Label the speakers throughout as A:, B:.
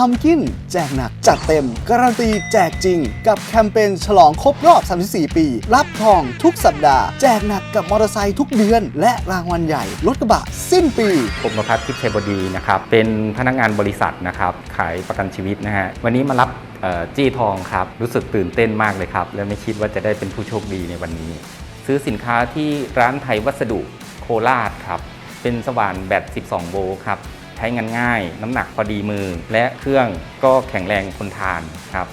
A: พัมกินแจกหนักจัดเต็ม การันตีแจกจริง กับแคมเปญฉลองครบรอบ 34 ปี รับทองทุกสัปดาห์ แจกหนักกับมอเตอร์ไซค์ทุกเดือน และรางวัลใหญ่ รถกระบะสิ้นปี
B: ผมประพัฒน์ทิพย์ชัยบดีนะครับ เป็นพนักงานบริษัทนะครับ ขายประกันชีวิตนะฮะ วันนี้มารับเอ่อจี้ทองครับ รู้สึกตื่นเต้นมากเลยครับ และไม่คิดว่าจะได้เป็นผู้โชคดีในวันนี้ ซื้อสินค้าที่ร้านไทยวัสดุโคราชครับ เป็นสว่านแบต 12 โวลต์ครับ ใช้งานง่าย น้ำหนักพอดีมือ และเครื่องก็แข็งแรงทนทานครับ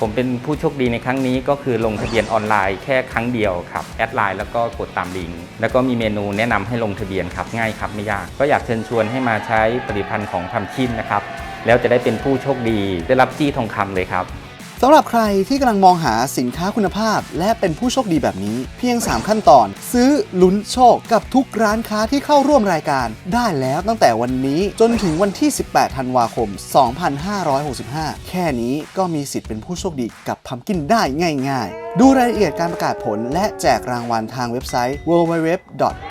B: ผมเป็นผู้โชคดีในครั้งนี้ก็คือลงทะเบียนออนไลน์แค่ครั้งเดียวครับแอดไลน์แล้วก็กดตามลิงก์แล้วก็มีเมนูแนะนำให้ลงทะเบียนครับง่ายครับไม่ยาก ก็อยากเชิญชวนให้มาใช้ผลิตภัณฑ์ของพัมคินนะครับแล้วจะได้เป็นผู้โชคดีได้รับจี้ทองคำเลยครับ
A: สำหรับใครที่กำลังมองหาสินค้าคุณภาพ และเป็นผู้โชคดีแบบนี้ เพียง 3 ขั้นตอน ซื้อลุ้นโชคกับทุกร้านค้าที่เข้าร่วมรายการ ได้แล้วตั้งแต่วันนี้จนถึงวันที่ 18 ธันวาคม 2565 แค่นี้ก็มีสิทธิ์เป็นผู้โชคดีกับพัมกินได้ง่าย ๆ ดูรายละเอียดการประกาศผลและแจกรางวัลทางเว็บไซต์ www.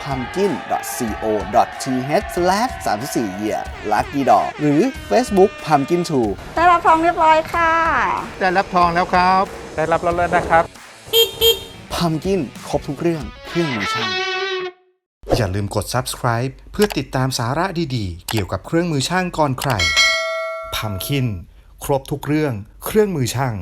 A: www.pumpkin.co.th/34year lucky d o หรือ Facebook Pumpkin 2
C: ได้รับทองเรียบร้อยค่ะ
D: ได้รับทองแล้วครับ
B: ได้รับแล้วนะครับ
A: พัมกินครบทุกเรื่องเครื่องมือช่าง
E: อย่าลืมกด subscribe เพื่อติดตามสาระดีๆ เกี่ยวกับเครื่องมือช่างก่อนใคร พัมคิน ครบทุกเรื่อง เครื่องมือช่าง